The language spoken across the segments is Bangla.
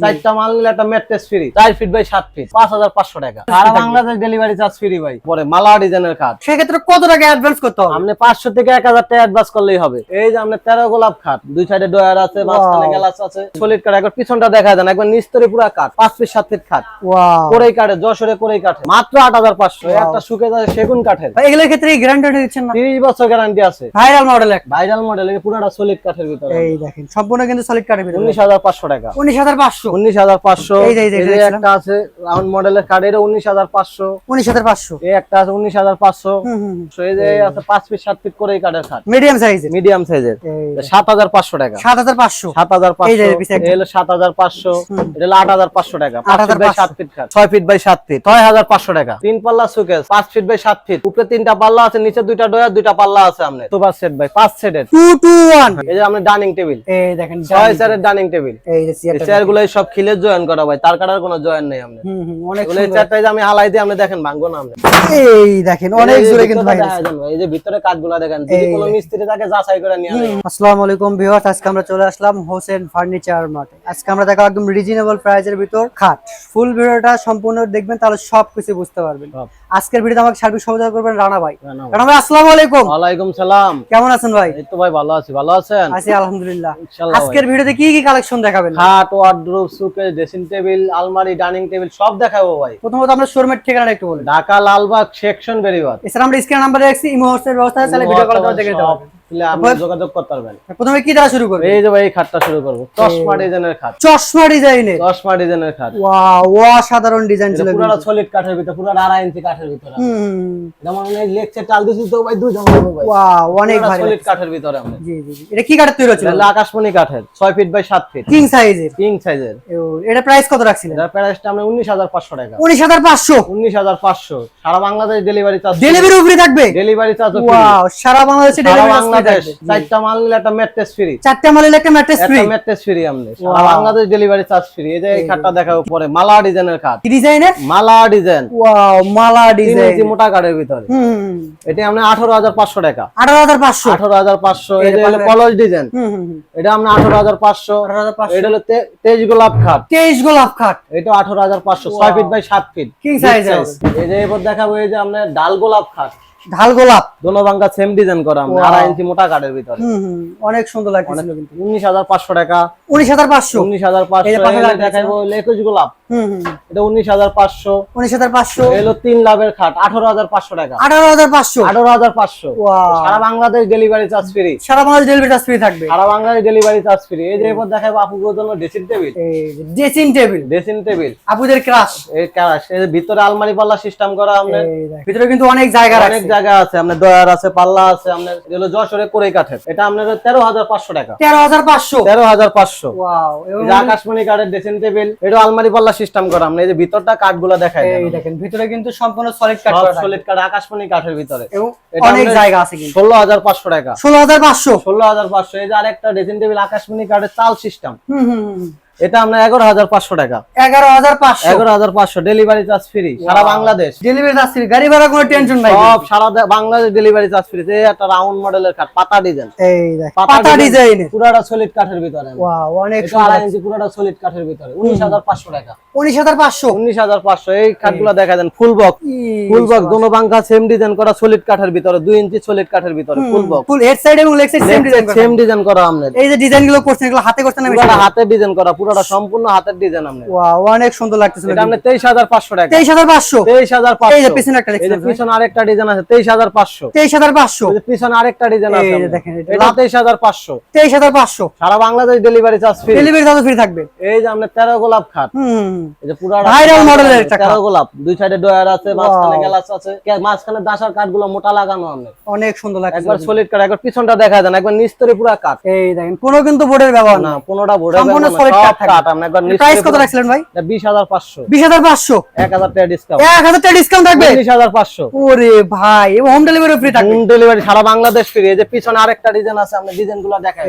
চারটা মাল নিলে একটা ম্যাট্রেস ফ্রি চার ফিট বাই সাত ফিট পাঁচ হাজার পাঁচশো টাকা। সারা বাংলাদেশ ডেলিভারি চার্জ ফ্রি ভাই। পরে মালা ডিজাইনের সেক্ষেত্রে কত টাকা অ্যাডভান্স করতে হবে? আপনি পাঁচশো থেকে এক হাজার টাকা অ্যাডভান্স করলেই হবে। এই যে আপনার তেরো গোলাপ খাট দুই সাইডে ডয়ার আছে মাঝখানে গ্লাস আছে সলিড কাঠ একবার পিছনটা দেখা যায় একবার নিস্তরে পুরা কাঠ পাঁচ ফিট সাত ফিট খাট কোরেই কাঠে যশোরে কোরেই কাঠে মাত্র আট হাজার পাঁচশো। একটা শুকে যায় সেগুন কাঠের। এগুলোর ক্ষেত্রে গ্যারান্টি দিচ্ছেন না? তিরিশ বছর গ্যারান্টি আছে। ভাইরাল মডেল ভাইরাল মডেল পুরোটা সলিড কাঠের ভিতরে। এই দেখেন সম্পূর্ণ কিন্তু সলিড কাঠের ভিতরে। উনিশ হাজার পাঁচশো টাকা। উনিশ হাজার পাঁচশো। উনিশ হাজার পাঁচশো। এই যে, এই যে, এই যে এটা একটা আছে রাউন্ড মডেলের কাঠ এটা উনিশ হাজার পাঁচশো। উনিশ হাজার পাঁচশো। এই একটা আছে উনিশ হাজার পাঁচশো। হুম হুম এই যে আছে পাঁচ ফিট সাত ফিট করে এই কাঠের খাট মিডিয়াম সাইজের মিডিয়াম সাইজের সাত হাজার পাঁচশো টাকা। সাত হাজার পাঁচশো। সাত হাজার পাঁচশো। পিছে একটা। এই হলো সাত হাজার পাঁচশো। এটা হলো আট হাজার পাঁচশো টাকা। পাঁচ ফিট বাই সাত ফিট খাট ছয় ফিট বাই সাত ফিট ছয় হাজার পাঁচশো টাকা। তিন পাল্লা সুকেস পাঁচ ফিট বাই সাত ফিট উপরে তিনটা পাল্লা আছে নিচে দুইটা ডয়ার দুইটা পাল্লা আছে আপনার সুপার সেট বাই পাঁচ সেটের টু টু ওয়ান এই যে আপনার ডাইনিং টেবিল এই দেখেন ছয় চেয়ারের ডাইনিং টেবিল এই চেয়ারগুলো সব খিলে জয়েন করা ভাই তার কাটার কোনো জয়েন নেই হুম অনেক এগুলো এই সুন্দর। যে আমি হালাই দিয়ে আপনি দেখেন ভাঙবো না আপনি এই দেখেন অনেক জোরে কিন্তু ভাই এই যে ভিতরে কাঠগুলা দেখেন যদি কোনো মিস্ত্রি তাকে যাচাই করে নিয়ে আসে আসসালামু আলাইকুম ভিউয়ার্স আজকে আমরা চলে আসলাম হোসেন ফার্নিচার মার্টে। আজকে আমরা দেখো একদম রিজনেবল প্রাইসের ভিতর খাট। ফুল ভিডিওটা সম্পূর্ণ দেখবেন তাহলে সব কিছু বুঝতে পারবেন। আজকের ভিডিওতে আমাকে সার্বিক সহযোগিতা করবেন রানা ভাই। রানা ভাই। আসসালামু আলাইকুম। ওয়ালাইকুম সালাম। কেমন আছেন ভাই? এই তো ভাই ভালো আছি ভালো আছেন? আছি আলহামদুলিল্লাহ। আজকের ভিডিওতে কি কি কালেকশন দেখাবেন? খাট ওয়ার্ড্রোব সুকেস ড্রেসিং টেবিল আলমারি ডাইনিং টেবিল সব দেখাবো ভাই। প্রথমত আমরা শোরুমের ঠিকানাটা একটু ঢাকা লালবাগ সেকশন বেরিবাদ এছাড়া আমরা স্ক্রিন নাম্বার রাখছি ইমো ব্যবস্থা আছে ভিডিও কল করে দেখে নিতে পারবেন। তাহলে আপনি যোগাযোগ করতে পারবেন। প্রথমে কি দ্বারা শুরু করবেন এই যে ভাই এই খাটটা শুরু করব। চশমা ডিজাইনের খাট। চশমা ডিজাইনের? চশমা ডিজাইনের খাট। ওয়াও অসাধারণ ডিজাইন ছিল পুরো সলিড কাঠের ভিতরে পুরো আড়াই ইঞ্চি কাঠের ভিতরে হুম, হুম। হুম। যেমন অনেক লেকচার চাল দিছি তো ভাই দুই জামা ভাই। ওয়াও অনেক ভারী সলিড কাঠের ভিতরে আমরা। জি জি জি। এটা কি কাঠের তৈরি হচ্ছিল এটা আকাশমণি কাঠের ছয় ফিট বাই সাত ফিট কিং সাইজের কিং সাইজের এটা প্রাইস কত রাখছিলেন? এটার প্রাইসটা আমরা উনিশ হাজার পাঁচশো টাকা। উনিশ হাজার পাঁচশো? উনিশ হাজার পাঁচশো। সারা বাংলাদেশ ডেলিভারি চার্জ ডেলিভারি উপরে থাকবে? ডেলিভারি চার্জ ওয়াও সারা বাংলাদেশে ডেলিভারি বাংলাদেশ চারটা মাল নিলে একটা ম্যাট্রেস ফ্রি চারটা মালের একটা ম্যাট্রেস ফ্রি একটা ম্যাট্রেস ফ্রি আমনে। বাংলাদেশ ডেলিভারি চার্জ ফ্রি এই যে এই খাটটা দেখাবো পরে মালা ডিজাইনের খাট কি ডিজাইনের মালা ডিজাইন ওয়াও মালা ডিজাইন ইঞ্চি মোটা কাঠের ভিতরে। হুম এটা আমরা টাকা। এই যে হলো কলস ডিজাইন এটা আমরা এটা গোলাপ খাট গোলাপ এটা ফিট বাই সাত ফিট এই যে এবার দেখাবো এই যে আপনার ডাল গোলাপ খাট ঢাল গোলাপ। দোনোভাঙ্গা সেম ডিজাইন করা আমরা আড়াই ইঞ্চি মোটা কাঠের ভিতরে। অনেক সুন্দর কিন্তু। উনিশ হাজার পাঁচশো টাকা। উনিশ হাজার পাঁচশো? উনিশ হাজার পাঁচশো দেখাবো লেকুজ গোলাপ। হুম হুম এটা উনিশ হাজার পাঁচশো। উনিশ হাজার পাঁচশো? এলো তিন লাভের খাট আঠারো হাজার পাঁচশো টাকা। আঠারো হাজার পাঁচশো? আঠারো হাজার পাঁচশো। সারা বাংলাদেশ ডেলিভারি চার্জ ফ্রি সারা বাংলাদেশ ডেলিভারি চার্জ ফ্রি থাকবে। সারা বাংলাদেশ ডেলিভারি চার্জ ফ্রি এই যে এরপর দেখাবো আপুগুলোর জন্য dressing table dressing table dressing table আপুদের ক্রাশ এই ভিতরে আলমারি পাল্লা সিস্টেম করা ভিতরে কিন্তু অনেক জায়গা রাখছে। জায়গা আছে আপনার দয়ার আছে পাল্লা আছে আপনার এগুলো যশোরে করে কাঠের। এটা আপনার তেরো হাজার পাঁচশো টাকা। তেরো হাজার পাঁচশো? তেরো হাজার পাঁচশো। আকাশমণি কাঠের ড্রেসিং টেবিল এটা আলমারি পাল্লা সিস্টেম করা। আমরা এই যে ভিতরটা কাঠগুলো দেখাই এই দেখেন ভিতরে কিন্তু সম্পূর্ণ সলিড থাকবে। সলিড কাঠ আকাশমণি কাঠের ভিতরে। অনেক জায়গা আছে কিন্তু। ষোলো হাজার পাঁচশো টাকা। ষোলো হাজার পাঁচশো? ষোলো হাজার পাঁচশো এই যে আরেকটা ড্রেসিং টেবিল আকাশমণি কাঠের চাল সিস্টেম হুম হুম হুম। এটা আমরা এগারো হাজার পাঁচশো টাকা। এগারো হাজার পাঁচশো? এগারো হাজার পাঁচশো ডেলিভারি চার্জ ফ্রি সারা বাংলাদেশ। ডেলিভারি চার্জ ফ্রি গাড়ি ভাড়া কোনো টেনশন নাই সব সারা বাংলাদেশ ডেলিভারি চার্জ ফ্রি এই একটা রাউন্ড মডেলের কাঠ পাতা ডিজাইন এই পাতা ডিজাইনের পুরাটা সলিড কাঠের ভিতরে। ওয়াও অনেক সুন্দর। ইঞ্চি পুরাটা সলিড কাঠের ভিতরে উনিশ হাজার পাঁচশো টাকা। উনিশ হাজার পাঁচশো? উনিশ হাজার পাঁচশো এই কাঠগুলো দেখা দেন ফুল বক্স ফুল বক্স দোনো বাঙ্কা সেম ডিজাইন করা সলিড কাঠের ভিতরে দুই ইঞ্চি সলিড কাঠের ভিতরে full box full head side এবং leg side same design same design করা। আমাদের এই যে ডিজাইনগুলো করছেন এগুলো হাতে করছেন না পুরাটা ডিজাইন করা পুরাটা সম্পূর্ণ হাতের ডিজাইন ওয়াও অনেক সুন্দর লাগতেছিল এটা আমরা তেইশ হাজার পাঁচশো টাকা। তেইশ হাজার পাঁচশো? তেইশ হাজার এই যে পিছনে একটা পিছনে আরেকটা ডিজাইন আছে তেইশ হাজার পাঁচশো। তেইশ হাজার পাঁচশো? এই যে পিছনে আরেকটা ডিজাইন আছে এই দেখেন, এটা এটা তেইশ হাজার পাঁচশো। তেইশ হাজার পাঁচশো? সারা Bangladesh delivery charge free delivery charge free থাকবে। এই যে আমরা তেরো গোলাপ খাট। হুম এই যে পুরা এর একটা তেরো গোলাপ। দুই সাইডে ডয়ার আছে মাঝখানে. গ্লাস আছে মাঝখানে গুলো মোটা লাগানো আমরা অনেক সুন্দর লাগছে একবার সলিড কাঠ একবার পিছনটা দেখা যায় না একবার নিস্তরে পুরা কাঠ এই দেখেন কোনো কিন্তু বোর্ডের ব্যবহার না না পনেরোটা বোর্ডে সম্পূর্ণ solid কাঠ থাকবে। কাঠ আমরা একবার প্রাইস কত রাখছিলেন ভাই? বিশ হাজার পাঁচশো। বিশ হাজার পাঁচশো? এক হাজার টাকা ডিসকাউন্ট এক হাজার টাকা ডিসকাউন্ট থাকবে? বিশ হাজার পাঁচশো। ওরে ভাই এবং হোম ডেলিভারি ফ্রি থাকবে। হোম ডেলিভারি সারা বাংলাদেশ ফ্রি এই যে পিছনে আরেকটা ডিজাইন আছে আমরা ডিজাইনগুলো দেখাই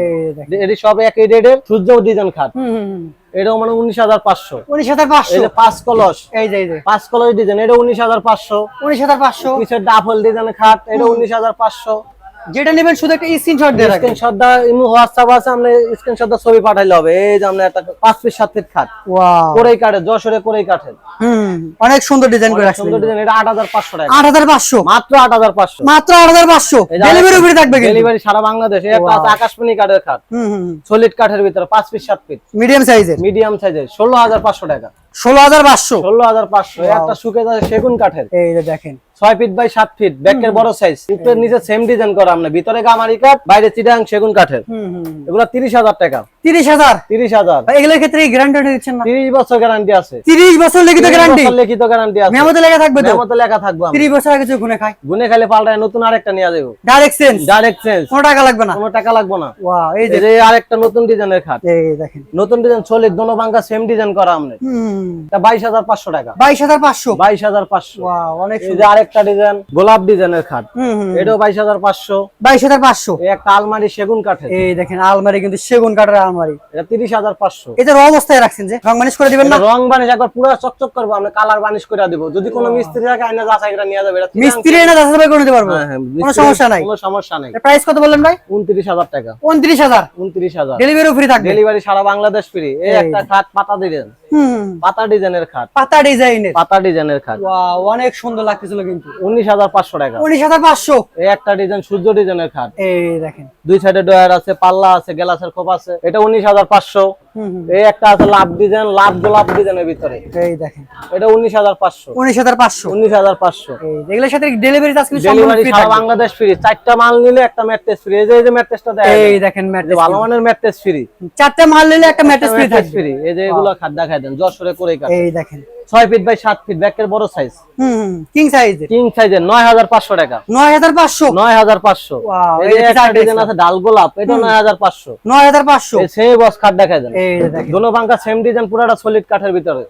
এটি সব একই রেটের সূর্য ডিজাইন খাট। হুম। এটাও মানে উনিশ হাজার পাঁচশো। উনিশ হাজার পাঁচশো? পাঁচ কলস। এই যে এই যে। পাঁচ কলস ডিজাইন এটা উনিশ হাজার পাঁচশো। উনিশ হাজার পাঁচশো? পিছের ডাফল ডিজাইন খাট এটা উনিশ হাজার পাঁচশো। যেটা নেবেন শুধু একটা স্ক্রিনশট দিয়ে রাখবেন। স্ক্রিনশট দা ইমো হোয়াটসঅ্যাপ আছে আপনি স্ক্রিনশট দা ছবি পাঠাইলে হবে। এই যে আমরা একটা পাঁচ পিস সাত ফিট খাট। ওয়াও কোরেই কাঠে যশোরে কোরেই কাঠের হুম অনেক সুন্দর ডিজাইন করে রাখছেন। সুন্দর ডিজাইন এটা আট হাজার পাঁচশো টাকা। আট হাজার পাঁচশো? মাত্র আট হাজার পাঁচশো। মাত্র আট হাজার পাঁচশো? ডেলিভারি উপরে থাকবে কিন্তু। ডেলিভারি সারা বাংলাদেশ একটা আছে আকাশমণি কাঠের খাট। হুম হুম সলিড কাঠের ভিতরে পাঁচ পিস সাত ফিট মিডিয়াম সাইজের মিডিয়াম সাইজের ষোলো হাজার পাঁচশো টাকা। ষোলো হাজার পাঁচশো। ষোলো হাজার পাঁচশো একটা সেগুন কাঠের। এই যে দেখেন। ছয় ফিট বাই সাত ফিট ব্যাকের বড় সাইজ উপরের নিচে সেম ডিজাইন করা আমরা। ভিতরে গামারি কাঠ বাইরে চিটাং সেগুন কাঠের। এগুলো তিরিশ হাজার টাকা। তিরিশ হাজার? তিরিশ হাজার। এগুলোর ক্ষেত্রে গ্যারান্টি দিচ্ছেন না? তিরিশ বছর গ্যারান্টি আছে। তিরিশ বছর লিখিত গ্যারান্টি লিখিত গ্যারান্টি আছে। মেমোতে লেখা থাকবে তো? মেমোতে লেখা থাকব তিরিশ বছর আগে কিছু গুনে খায়? গুনে খাইলে পাল্টায় নতুন আরেকটা নিয়ে যাব ডাইরেক্ট চেঞ্জ ডাইরেক্ট চেঞ্জ কোনো টাকা লাগবে না? কোনো টাকা লাগবে না। ওয়াও এই যে আরেকটা নতুন ডিজাইনের খাট। এই দেখেন। নতুন ডিজাইন সলিড দোনো বাঙ্কা সেম ডিজাইন করা আমরা বাইশ হাজার পাঁচশো টাকা। বাইশ হাজার পাঁচশো? বাইশ হাজার পাঁচশো। অনেক আরেকটা ডিজাইন গোলাপ ডিজাইনের খাট। এটাও বাইশ হাজার পাঁচশো। বাইশ হাজার পাঁচশো। একটা আলমারি সেগুন কাঠের। এই দেখেন আলমারি কিন্তু সেগুন কাঠের আলমারি এটা তিরিশ হাজার পাঁচশো। এটা রং অবস্থায় রাখছেন যে রং বানিশ করে দিবেন না? রং বানিশ একবার পুরো চকচক করব আমরা কালার বানিশ করে দিব। যদি কোনো মিস্ত্রি থাকে আইনা যাচাই করে নিয়ে যাবে। এটা তিরাং- মিস্ত্রি এনে যাচাই করে নিতে পারব? হ্যাঁ, হ্যাঁ, কোনো সমস্যা নাই। কোনো সমস্যা নাই। প্রাইস কত বললেন ভাই? উনত্রিশ হাজার টাকা। উনত্রিশ হাজার। উনত্রিশ হাজার। ডেলিভারি ফ্রি থাকবে। ডেলিভারি সারা বাংলাদেশ ফ্রি এই একটা খাট পাতা হুম পাতা ডিজাইনের খাট। পাতা ডিজাইনের। পাতা ডিজাইনের খাট। ওয়াও অনেক সুন্দর লাগতেছিল কিন্তু। উনিশ হাজার পাঁচশো টাকা। উনিশ হাজার পাঁচশো? এই একটা ডিজাইন সূর্য ডিজাইনের খাট। এই দেখেন। দুই সাইডে ডয়ার আছে পাল্লা আছে গ্লাসের খোপ আছে। এটা উনিশ হাজার পাঁচশো। হুম হুম। এই একটা আছে লাভ ডিজাইন লাভ গোলাপ ডিজাইনের ভিতরে। এই দেখেন। এটা উনিশ হাজার পাঁচশো। উনিশ হাজার পাঁচশো। উনিশ হাজার পাঁচশো। এই এগুলোর সাথে ডেলিভারি চার্জ কিন্তু ডেলিভারি সারা বাংলাদেশ ফ্রি চারটা মাল নিলে একটা ম্যাট্রেস ফ্রি এই যে এই যে ম্যাট্রেসটা দেয় এই দেখেন ম্যাট্রেস ভালো মানের ম্যাট্রেস ফ্রি চারটে মাল নিলে একটা ম্যাট্রেস ফ্রি থাকবে। ফ্রি এই যে এগুলো খাট দেখায় দেন যশোরে করে কাটেন এই দেখেন। ছয় ফিট বাই সাত ফিট ব্যাকের বড় সাইজ কিং সাইজের কিং সাইজের নয় হাজার পাঁচশো টাকা। নয় হাজার পাঁচশো? নয় হাজার পাঁচশো। ডিজাইন আছে ডাল গোলাপ এটা নয় হাজার পাঁচশো। নয় হাজার পাঁচশো? সেই বস খাট দেখায় দেন। এই যে দেখেন। দোনো বাঙ্কা সেম ডিজাইন পুরাটা সলিড কাঠের ভিতরে।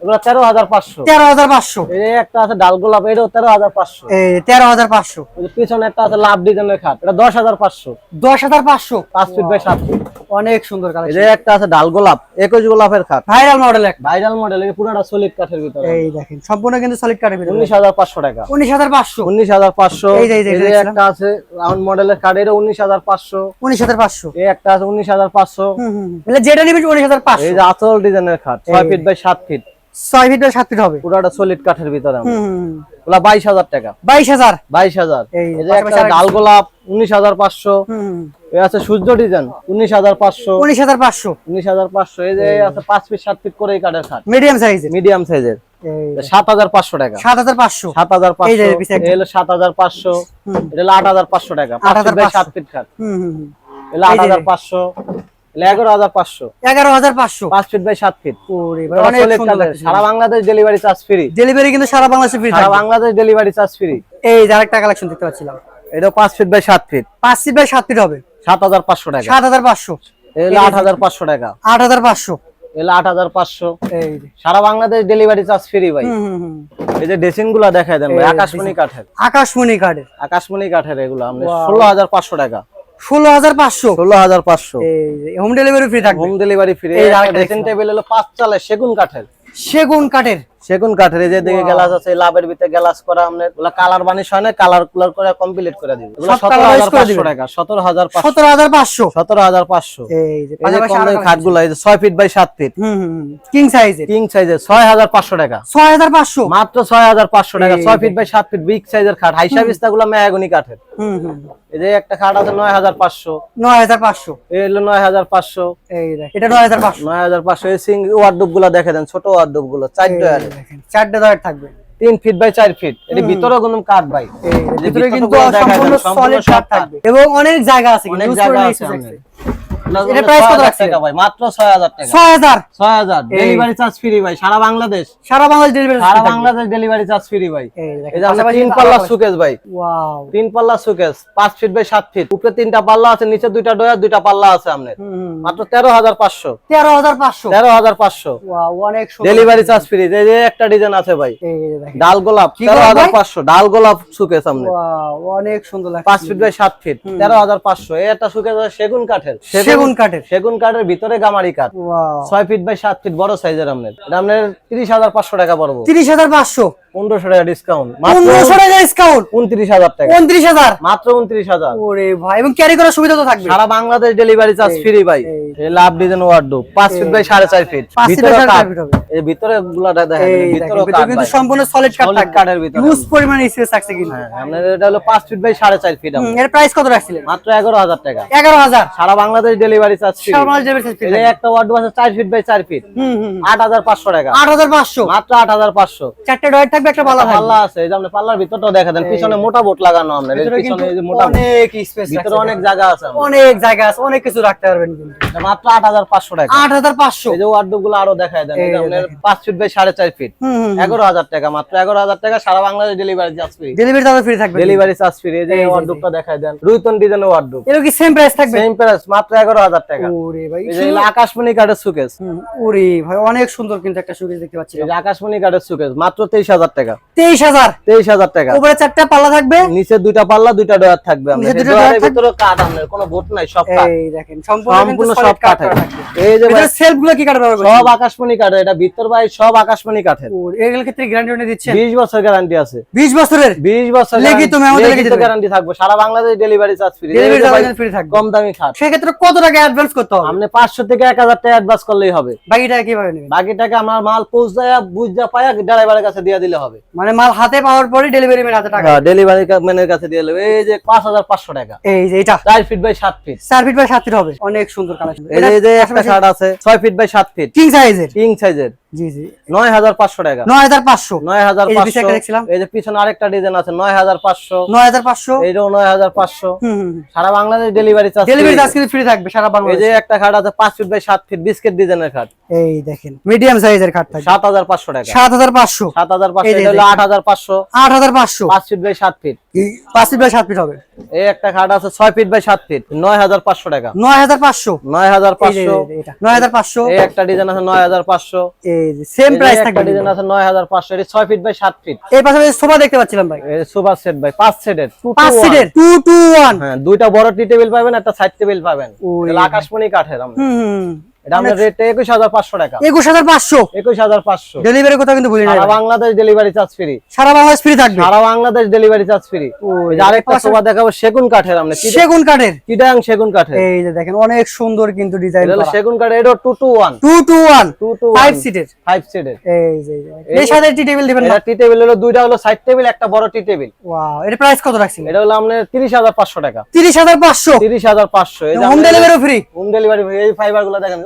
এগুলো তেরো হাজার পাঁচশো। তেরো হাজার পাঁচশো। এই একটা আছে ডাল গোলাপ এটাও তেরো হাজার পাঁচশো। তেরো হাজার পাঁচশো। পিছনে একটা আছে লাভ ডিজাইনের খাট এটা দশ হাজার পাঁচশো। দশ হাজার পাঁচশো? পাঁচ ফিট বাই সাত ফিট অনেক সুন্দর এই যে একটা আছে ডাল গোলাপ একুশ গোলাপের খাট। ভাইরাল মডেল ভাইরাল মডেল পুরাটা সলিড কাঠের ভিতরে। এই দেখেন সম্পূর্ণ কিন্তু সলিড কাঠের ভিতরে। উনিশ হাজার পাঁচশো টাকা। উনিশ হাজার পাঁচশো। উনিশ হাজার পাঁচশো। এই যে- এই। একটা আছে রাউন্ড মডেলের এটা উনিশ হাজার পাঁচশো। এই একটা আছে উনিশ হাজার পাঁচশো। হুম হুম। যেটা নিবেন উনিশ হাজার পাঁচশো। এই যে আচল ডিজাইনের খাট ছয় ফিট বাই সাত ফিট ছয় ফিট বা সাত ফিট হবে। পুরাটা সলিড কাঠের ভিতরে। ওগুলা বাইশ হাজার টাকা। বাইশ হাজার? বাইশ হাজার। ডাল গোলাপ উনিশ হাজার পাঁচশো। আছে সূর্য ডিজাইন উনিশ হাজার পাঁচশো। উনিশ হাজার পাঁচশো। উনিশ হাজার পাঁচশো। এই যে আছে পাঁচ ফিট সাত ফিট করে এই কাঠের খাট। মিডিয়াম সাইজের মিডিয়াম সাইজের সাত হাজার পাঁচশো টাকা। সাত হাজার পাঁচশো। সাত হাজার পাঁচশো। হলো সাত হাজার পাঁচশো। এটা হলো আট হাজার পাঁচশো টাকা। বাই 8,500 সাত ফিট খাট। হুম হুম হুম। আট হাজার পাঁচশো। সারা Bangladesh delivery charge free delivery কিন্তু সারা বাংলাদেশে ফ্রি সারা বাংলাদেশ ডেলিভারি চার্জ ফ্রি এই যে আরেকটা কালেকশন দেখতে পাচ্ছিলাম। এটা পাঁচ ফিট বাই সাত ফিট। পাঁচ ফিট বাই সাত ফিট হবে। সাত হাজার পাঁচশো টাকা। সাত হাজার পাঁচশো। আট হাজার পাঁচশো টাকা। আট হাজার পাঁচশো। আট হাজার পাঁচশো। সারা বাংলাদেশ ডেলিভারি চার্জ ফ্রি ভাই। এই যে ড্রেসিংগুলা দেখায় দেন ভাই আকাশমণি কাঠের। আকাশমণি কার্ডের আকাশমণি কাঠের এগুলো Wow. ষোলো হাজার পাঁচশো টাকা। ষোলো হাজার পাঁচশো। ষোলো হাজার পাঁচশো। হোম ডেলিভারি ফ্রি থাকবে। Home delivery free dressing table হলো পাঁচ চালের সেগুন কাঠের। সেগুন কাঠের। সেগুন কাঠের যে দিকে গ্লাস আছে লাভের ভিতরে গ্লাস করা আমরা ওগুলা কালার বানিশ হয় না কালার কুলার করে কমপ্লিট করে দিবে। এগুলো সব সতেরো colour হাজার করে পাঁচশো দিবেন। টাকা সতেরো হাজার পাঁচশো। সতেরো হাজার পাঁচশো? সতেরো হাজার পাঁচশো। এই যে এই খাটগুলো এই যে ছয় ফিট বাই সাত ফিট হুম হুম কিং সাইজের কিং সাইজের ছয় হাজার পাঁচশো টাকা। ছয় হাজার পাঁচশো? মাত্র ছয় হাজার পাঁচশো টাকা এই ছয় ফিট বাই সাত ফিট বিগ সাইজের খাট হাইসা বিস্তা গুলো মেহাগুনি কাঠের। হুম হুম। এই যে একটা খাট আছে নয় হাজার পাঁচশো। নয় হাজার পাঁচশো? এই হলো নয় হাজার পাঁচশো। এই দেখ এটা নয় হাজার পাঁচশো। নয় হাজার পাঁচশো এই সিং ওয়ার্ডুপগুলো দেখে দেন ছোট ওয়ার্ডুপগুলো চার ডয়ারে দেখেন। চারটে দয়ের থাকবে। তিন ফিট বাই চার ফিট এটি ভিতরে কোনো কাঠ ভাই। ভিতরে কিন্তু সম্পূর্ণ সলিড কাঠ। থাকবে। এবং অনেক জায়গা আছে অনেক জায়গা আছে। এটা price কত? টাকা ভাই মাত্র টাকা। ডেলিভারি চার্জ ফ্রি ভাই সারা বাংলাদেশ। সারা বাংলাদেশ ডেলিভারি সারা বাংলাদেশ ডেলিভারি চার্জ ফ্রি ভাই। এই যে আমরা তিন পাল্লা সুকেস ভাই। ওয়াও তিন পাল্লা সুকেস পাঁচ ফিট বাই সাত ফিট উপরে তিনটা পাল্লা আছে নিচে দুইটা ডয়ার দুইটা পাল্লা আছে আপনার মাত্র তেরো হাজার পাঁচশো। তেরো হাজার পাঁচশো। তেরো হাজার পাঁচশো। ওয়াও অনেক সুন্দর। ডেলিভারি চার্জ ফ্রি এই যে একটা ডিজাইন আছে ভাই। এই দেখেন। ডাল গোলাপ কি তেরো গোলাপ হাজার ভাই? পাঁচশো। ডাল গোলাপ সুকেস ওয়াও অনেক সুন্দর লাগছে। পাঁচ ফিট বাই সাত ফিট তেরো হাজার পাঁচশো। এই একটা সুকেস সেগুন কাঠের। সেগুন কাঠের। সেগুন কাঠের ভিতরে গামারি কাঠ। ওয়াও ছয় ফিট বাই সাত ফিট বড় সাইজের আপনার এটা আপনার তিরিশ হাজার পাঁচশো টাকা পড়ব। তিরিশ হাজার পাঁচশো। পনেরোশো টাকা ডিসকাউন্ট মাত্র পনেরোশো টাকা ডিসকাউন্ট উনত্রিশ হাজার টাকা। উনত্রিশ হাজার? মাত্র উনত্রিশ হাজার। ওরে ভাই এবং ক্যারি করার সুবিধা তো থাকবে। সারা বাংলাদেশ ডেলিভারি চার্জ ফ্রি ভাই। এই। এই লাভ ডিজাইন ওয়ার্ডরোব পাঁচ ফিট বাই সাড়ে চার ফিট ভিতরে দেখা ভিতরে কিন্তু সম্পূর্ণ সলিড কাঠ কাঠের ভিতরে। পরিমাণে স্পেস থাকছে কিন্তু। হ্যাঁ এটা হলো পাঁচ ফিট বাই সাড়ে চার ফিট এর প্রাইস কত রাখছিলেন? মাত্র এগারো হাজার টাকা। এগারো হাজার? সারা বাংলাদেশ ডেলিভারি চার্জ ফ্রি সারা বাংলাদেশ একটা ওয়ার্ডরোব আছে চার ফিট বাই চার ফিট আট হাজার পাঁচশো টাকা। আট হাজার পাঁচশো। মাত্র আট হাজার পাঁচশো। চারটে ডয়ের থাকবে একটা পাল্লা পাল্লা আছে এই যে আপনি পাল্লার ভিতরটাও দেখা দেন পিছনে মোটা বোট লাগানো আপনার পিছনে এই যে মোটা অনেক স্পেস ভিতরে অনেক জায়গা আছে অনেক জায়গা আছে অনেক কিছু রাখতে পারবেন কিন্তু মাত্র আট হাজার পাঁচশো টাকা আট হাজার পাঁচশো এই যে ওয়ার্ডরোবগুলো আরও দেখায় দেন এই যে আপনার পাঁচ ফিট বাই সাড়ে চার ফিট হুম হুম এগারো হাজার টাকা মাত্র এগারো হাজার টাকা সারা Bangladesh delivery charge free delivery তাহলে ফ্রি থাকবে ডেলিভারি চার্জ ফ্রি এই যে যে, দেখায় দেন রুইতন ডিজাইনের ওয়ার্ডরোব এর কি সেম প্রাইস থাকবে সেম প্রাইস মাত্র এগারো হাজার টাকা ওরে ভাই এই যে আকাশমণি কাঠের সুকেস ওরে ভাই অনেক সুন্দর কিন্তু একটা সুকেস দেখতে পাচ্ছি এই যে আকাশমণি কাঠের সুকেস মাত্র তেইশ হাজার টাকা। তেইশ হাজার? তেইশ হাজার টাকা। উপরে চারটা পাল্লা থাকবে? নিচে দুইটা পাল্লা দুইটা ডয়ার থাকবে নিচে আমাদের দুটো ডয়ারের ডয়ার ভিতরে কাঠ আমাদের কোনো বোট নাই সব এই দেখেন সম্পূর্ণ কিন্তু সম্পূর্ণ solid সব কাঠের। এই যে সেলফগুলো কি কাঠ সব আকাশমণি কাঠের এটা ভিতর ভাই সব আকাশমণি কাঠের। এগুলোর ক্ষেত্রে গ্যারান্টি দিচ্ছেন? বছর গ্যারান্টি আছে। বিশ বছরের? বিশ বছর। গ্যারান্টি থাকবে। সারা Bangladesh delivery charge free delivery free থাকবে। কম দামি খাট সেক্ষেত্রে কত টাকা অ্যাডভান্স করতে হবে? আপনি পাঁচশো থেকে এক হাজার টাকা অ্যাডভান্স করলেই হবে। বাকি টাকা কীভাবে নেবেন? বাকিটাকে আমার মাল পৌঁছায় বুঝা পায়া ড্রাইভারের কাছে দিয়ে দিলে হবে। মানে মাল হাতে পাওয়ার পরে ডেলিভারি ম্যান হাতে টাকা। ডেলিভারি ম্যানের কাছে দিয়ে দেবে। এই যে 5500 টাকা। এই যে এটা 4 feet by 7 feet 4 feet by 7 feet হবে। অনেক সুন্দর কালেকশন এই যে একটা শার্ট আছে 6 ফিট বাই 7 ফিট কিং সাইজের কিং সাইজের জি জি। 9500 টাকা। 9500 এই যে পিছনে আরেকটা ডিজাইন আছে 9500 9500 এইটাও 9500 সারা Bangladesh delivery charge delivery charge কিন্তু ফ্রি থাকবে সারা বাংলাদেশ যে একটা খাট আছে 5 ফিট বাই 7 ফিট বিস্কিট ডিজাইনের খাট। দেখেন মিডিয়াম সাইজের খাট সাত হাজার পাঁচশো টাকা। 7500 7500 হলো feet by feet. Feet by feet হবে? এই একটা খাট আছে ছয় ফিট বাই সাত ফিট নয় হাজার পাঁচশো টাকা। এই একটা ডিজাইন আছে এই সেম প্রাইস থাকবে একটা ডিজাইন আছে ফিট বাই ফিট। এই সোফা দেখতে পাচ্ছিলাম ভাই। সেট ভাই সেটের হ্যাঁ দুইটা বড় টি টেবিল পাবেন একটা সাইড টেবিল পাবেন। আকাশমণি কাঠের আমরা। হুম হুম। এটা আমাদের রেট একুশ হাজার পাঁচশো টাকা। একুশ হাজার পাঁচশো? একুশ হাজার পাঁচশো। ডেলিভারি কোথাও কিন্তু ভুলি না সারা বাংলাদেশ ডেলিভারি চার্জ ফ্রি সারা বাংলাদেশ ফ্রি থাকবে? সারা বাংলাদেশ ডেলিভারি চার্জ ফ্রি আরেকটা সোফা দেখাবো সেগুন কাঠের আমরা। সেগুন কাঠের। চিটাং সেগুন কাঠের। এই যে দেখেন অনেক সুন্দর কিন্তু ডিজাইন এটা সেগুন কাঠের এটা টু সিটের সিটের এই যে এই সাথে টেবিল দিবেন না? টি টেবিল হলো দুইটা হলো সাইড টেবিল একটা বড় টি টেবিল ওয়াও এর প্রাইস কত রাখছেন? এটা হলো হাজার পাঁচশো টাকা। তিরিশ হাজার পাঁচশো? তিরিশ হাজার পাঁচশো। এই home delivery free home delivery এই ফাইবারগুলো দেখেন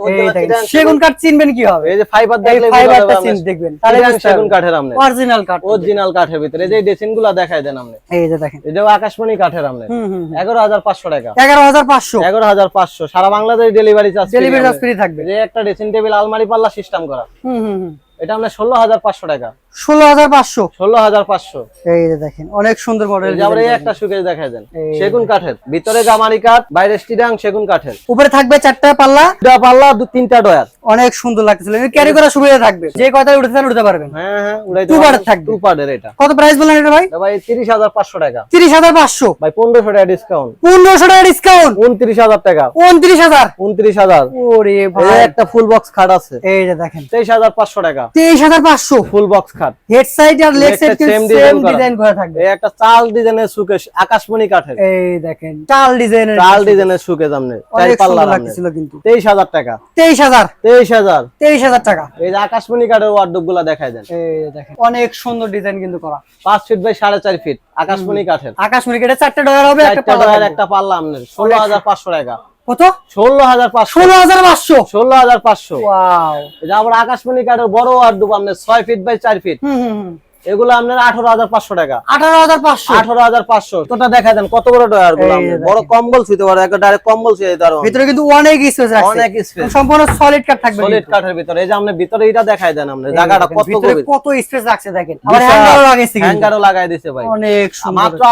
সেগুন কাঠ চিনবেন কি হবে এই যে ফাইবার দেখলে ফাইবারটা চিন দেখবেন। তাহলে সেগুন কাঠের আমনে অরিজিনাল কাঠ। অরিজিনাল কাঠের ভিতরে। যে ডেসিন দেখায় দেন আমনে এই যে দেখেন। এই আকাশমণি কাঠের আমনে হুম হুম এগারো হাজার পাঁচশো টাকা। এগারো হাজার পাঁচশো। এগারো হাজার পাঁচশো। সারা Bangladesh delivery charge delivery charge free থাকবে। যে একটা ড্রেসিং টেবিল আলমারি পাল্লা সিস্টেম করা। হুম হুম। এটা আমরা ষোলো হাজার পাঁচশো টাকা। ষোলো হাজার পাঁচশো? ষোলো হাজার পাঁচশো। এই দেখেন অনেক সুন্দর মডেল আমরা এই একটা সুকেশ দেখাই দেন। সেগুন কাঠের। ভিতরে গামারি কাঠ বাইরে স্টিডাং সেগুন কাঠের। উপরে থাকবে চারটা পাল্লা। দুটা পাল্লা দু তিনটা ডয়ার। অনেক সুন্দর লাগতেছিল ক্যারি করার সুবিধা থাকবে। যে কথায় উঠতে চান উঠতে পারবেন। হ্যাঁ হ্যাঁ পারবেন। থাকবে। এটা। কত প্রাইস বললেন এটা ভাই? ভাই তিরিশ হাজার পাঁচশো টাকা। তিরিশ হাজার পাঁচশো? ভাই পনেরোশো টাকা ডিসকাউন্ট পনেরোশো টাকা ডিসকাউন্ট উনত্রিশ হাজার টাকা। উনত্রিশ হাজার? উনত্রিশ হাজার। ওরে ভাই। একটা ফুল বক্স খাট আছে। এই যে দেখেন। তেইশ হাজার পাঁচশো টাকা। তেইশ হাজার পাঁচশো। ফুল বক্স খাট হেড সাইড আর লেগ সাইড সেম ডিজাইন করা। থাকবে। এই একটা চাল ডিজাইনের সুকেশ আকাশমণি কাঠের। এই দেখেন চাল ডিজাইনের চাল ডিজাইনের সুকেশ আমনে চার পাল্লা সুন্দর কিন্তু। তেইশ হাজার টাকা। এই যে আকাশমণি কাঠের ওয়ার্ডরোবগুলা দেখাই দেন। এই দেখেন অনেক সুন্দর ডিজাইন কিন্তু করা। পাঁচ ফিট বাই সাড়ে চার ফিট আকাশমণি কাঠের। আকাশ মুরগিটা চারটে ডলার হবে একটা পাল্লা একটা পাল্লা হাজার পাঁচশো টাকা। কত? ষোলো হাজার পাঁচশো? ষোলো হাজার পাঁচশো। ষোলো হাজার পাঁচশো আবার আকাশমণি কাঠের বড় ওয়ার্ডরোব আপনার ছয় ফিট বাই চার ফিট হুম হুম। এগুলো আপনার আঠারো হাজার পাঁচশো টাকা। আঠারো হাজার পাঁচশো? আঠারো হাজার পাঁচশো। তোটা দেখা দেন কত বড় ডয়ারগুলো। বড় কম্বল শুইতে পারো একটা ডাইরেক্ট কম্বল শুয়ে দিতে পারো ভিতরে কিন্তু অনেক স্পেস অনেক স্পেস সম্পূর্ণ সলিড কাঠ থাকবে সলিড কাঠের ভিতরে। এই যে আপনি ভিতরে এটা দেখাই দেন আপনি জায়গাটা কত কত স্পেস রাখছে দেখেন। আবার হ্যাঙ্গারও লাগাইছে হ্যাঙ্গারও লাগাই ভাই। অনেক সুন্দর। মাত্র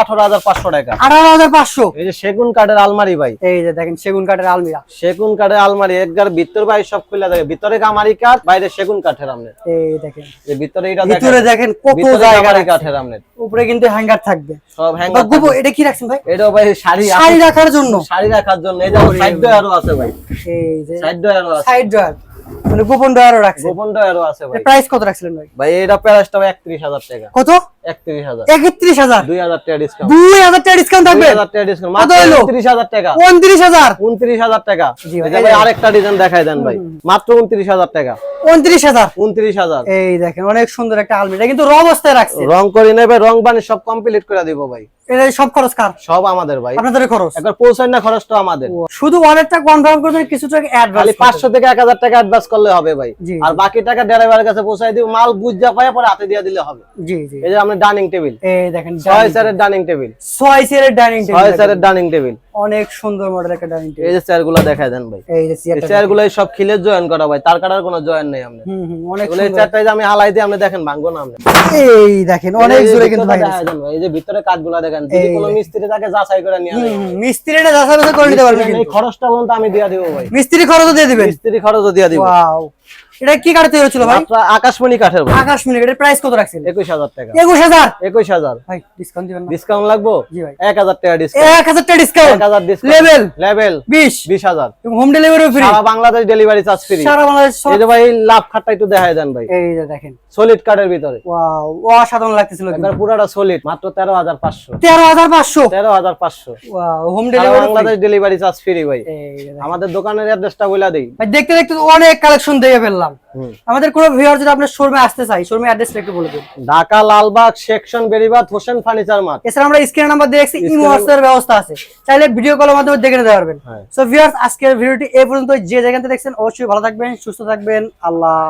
টাকা। আঠারো হাজার পাঁচশো? এই যে সেগুন কাঠের আলমারি ভাই। এই যে দেখেন সেগুন কাঠের আলমিরা। সেগুন কাঠের আলমারি একবার ভিতর ভাই সব খুলে থাকে ভিতরে কামারি কাঠ বাইরে সেগুন কাঠের আমনে এই দেখেন। যে ভিতরে এটা ভিতরে দেখেন কত ভিতরে জায়গা কামারি রাখছে। কাঠের আমনে উপরে কিন্তু হ্যাঙ্গার থাকবে। সব হ্যাঙ্গার গুবো এটা কি রাখছেন ভাই? এটাও ভাই শাড়ি শাড়ি রাখার জন্য। শাড়ি রাখার জন্য। এই যে সাইড ডয়ারও আছে ভাই। এই যে সাইড ডয়ারও আছে। সাইড ড্রয়ার মানে গোপন ডয়ারও রাখছে গোপন ডয়ারও আছে ভাই। প্রাইস কত রাখছিলেন ভাই? ভাই এটা প্রাইসটা একত্রিশ হাজার টাকা। কত? টাকা ডিসকাউন্ট দুই হাজার টাকা ডিসকাউন্ট থাকবে? দুই হাজার টাকা ডিসকাউন্ট মাত্র টাকা। টাকা। জি ভাই, আরেকটা ডিজাইন দেখাই দেন ভাই। মাত্র উনত্রিশ হাজার টাকা। উনত্রিশ হাজার। উনত্রিশ হাজার। এই দেখেন অনেক সুন্দর একটা আলমিটা কিন্তু রং অবস্থায় রাখছে। রং করে নেবে রং বানি সব কমপ্লিট করে দিব ভাই। এটা সব খরচ কার? সব আমাদের ভাই। আপনাদের খরচ? একবার পৌঁছায় না খরচটা আমাদের। শুধু ওয়ালেটটা কনফার্ম করতে কিছু টাকা খালি অ্যাডভান্স পাঁচশো থেকে এক হাজার টাকা অ্যাডভান্স করলে হবে ভাই। আর বাকি টাকা ড্রাইভারের কাছে দিব মাল বুঝা পায় পরে হাতে দিয়ে দিলে হবে। জি জি। এই যে আমরা ডাইনিং টেবিল এই দেখেন ছয় চেয়ারের ডাইনিং টেবিল ছয় চেয়ারের ডাইনিং ছয় টেবিল চেয়ারের ডাইনিং টেবিল অনেক সুন্দর মডেল একটা ডাইনিং এই যে চেয়ারগুলো দেখাই দেন ভাই। এই যে চেয়ার সব খিলের জয়েন করা ভাই তার কাটার কোনো জয়েন নেই আমরা হুম হুম অনেক এগুলো এই চেয়ারটা যে আমি হালাই দিয়ে আপনি দেখেন ভাঙবো না আমরা। এই দেখেন অনেক জোরে কিন্তু ভাই এই যে ভিতরে কাঠগুলো দেখেন যদি কোনো মিস্ত্রি তাকে যাচাই করে নিয়ে মিস্ত্রিটা যাচাই করে নিতে পারবে এই কিন্তু। খরচটা বলতে আমি দিয়ে দিব ভাই। মিস্ত্রি খরচও দিয়ে দিবেন? মিস্ত্রি খরচও দিয়ে দিব। এটা কি কাটতে হয়েছিল ভাই? আকাশমণি কাঠের ভাই। আকাশ মিনিট এর প্রাইস কত রাখছেন? একুশ হাজার টাকা। একুশ হাজার? একুশ হাজার। ভাই ডিসকাউন্ট দিবেন না। ডিসকাউন্ট লাগবো? জি ভাই। এক হাজার টাকা ডিসকাউন্ট এক হাজার টাকা ডিসকাউন্ট এক হাজার ডিসকাউন্ট লেভেল লেভেল বিশ। বিশ হাজার। এবং হোম ডেলিভারি ফ্রি সারা বাংলাদেশ ডেলিভারি চার্জ ফ্রি সারা বাংলাদেশ এই যে ভাই লাভ খাটটা একটু দেখাই দেন ভাই। এই যে দেখেন। সলিড কার্ডের ভিতরে। ওয়াও অসাধারণ লাগতেছিল একবার পুরাটা সলিড মাত্র তেরো হাজার পাঁচশো। তেরো হাজার পাঁচশো? তেরো হাজার পাঁচশো। Wow home delivery Bangladesh delivery charge free ভাই। আমাদের দোকানের অ্যাড্রেসটা বলে দিই। ভাই দেখতে দেখতে অনেক কালেকশন দেখে ফেললাম। হুম। আমাদের কোনো ভিউয়ার যদি আপনার শোরুমে আসতে চাই শোরুমের অ্যাড্রেসটা একটু বলে দিন। Dhaka Lalbagh section Beribadh Hossain furniture mart এছাড়া আমরা স্ক্রিন নাম্বার দিয়ে রাখছি ইমো হোয়াটসঅ্যাপের ব্যবস্থা আছে। চাইলে ভিডিও কলের মাধ্যমে দেখে নিতে পারবেন। হ্যাঁ। সো ভিউয়ার্স আজকের ভিডিওটি এই পর্যন্ত যে জায়গাতে থেকে দেখছেন অবশ্যই ভালো থাকবেন সুস্থ থাকবেন। আল্লাহ।